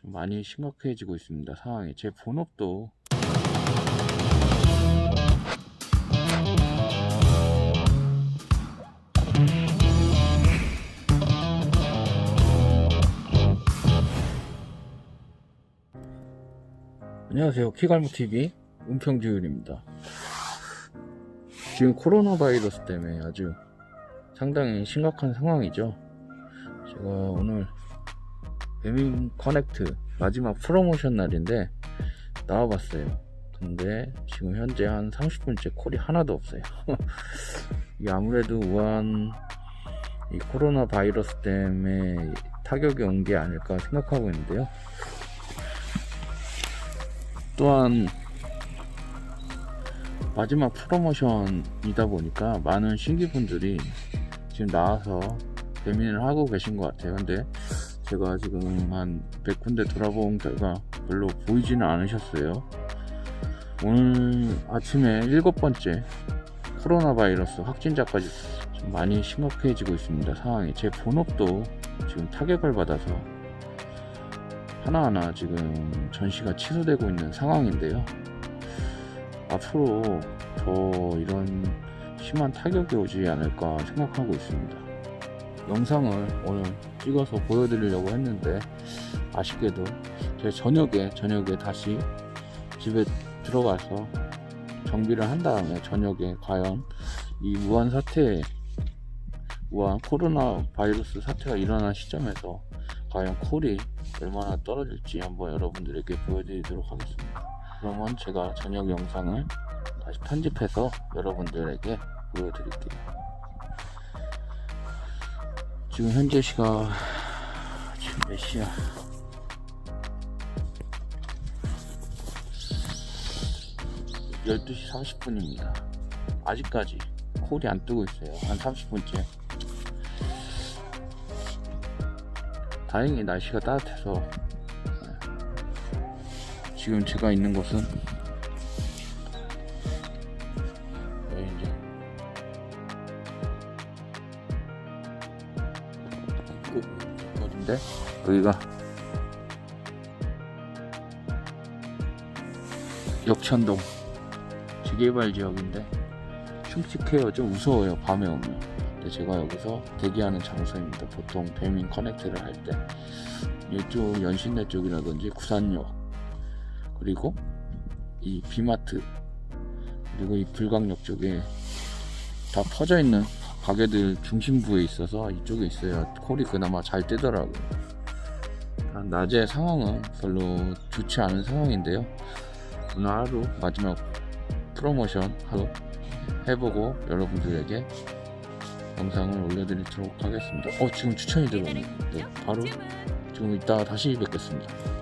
좀 많이 심각해지고 있습니다. 상황이 제 본업도 안녕하세요. 키갈무TV 은평지율입니다. 지금 코로나 바이러스 때문에 아주 상당히 심각한 상황이죠. 제가 오늘 배민 커넥트 마지막 프로모션 날인데 나와봤어요. 근데 지금 현재 한 30분째 콜이 하나도 없어요. 이게 아무래도 우한 이 코로나 바이러스 때문에 타격이 온 게 아닐까 생각하고 있는데요. 또한 마지막 프로모션이다 보니까 많은 신규분들이 지금 나와서 배민을 하고 계신 것 같아요. 근데 제가 지금 한 100군데 돌아본 결과 별로 보이지는 않으셨어요. 오늘 아침에 일곱 번째 코로나 바이러스 확진자까지 좀 많이 심각해지고 있습니다. 상황이 제 본업도 지금 타격을 받아서 하나하나 지금 전시가 취소되고 있는 상황인데요. 앞으로 더 이런 심한 타격이 오지 않을까 생각하고 있습니다. 영상을 오늘 찍어서 보여드리려고 했는데 아쉽게도 제 저녁에 저녁에 다시 집에 들어가서 정비를 한 다음에 저녁에 과연 이 우한 사태 우한 코로나 바이러스 사태가 일어난 시점에서 과연 콜이 얼마나 떨어질지 한번 여러분들에게 보여드리도록 하겠습니다. 그러면 제가 저녁 영상을 다시 편집해서 여러분들에게 보여드릴게요. 지금 현재 시각 지금 몇 시야? (12시 30분입니다) 아직까지 콜이 안 뜨고 있어요 한 30분째 다행히 날씨가 따뜻해서 네. 지금 제가 있는 곳은 입구 어딘데? 여기가 역천동 재개발 지역인데 흉측해요. 좀 무서워요. 밤에 오면. 근데 제가 여기서 대기하는 장소입니다. 보통 배민 커넥트를 할 때. 이쪽 연신내 쪽이라든지 구산역. 그리고 이 비마트. 그리고 이 불광역 쪽에 다 퍼져 있는 가게들 중심부에 있어서 이쪽에 있어야 콜이 그나마 잘 뜨더라고요. 아, 낮에 상황은 별로 좋지 않은 상황인데요. 오늘 하루 마지막 프로모션 하루 해보고 여러분들에게 영상을 올려드리도록 하겠습니다. 어 지금 추천이 들어오네. 네, 바로 지금 이따 다시 뵙겠습니다.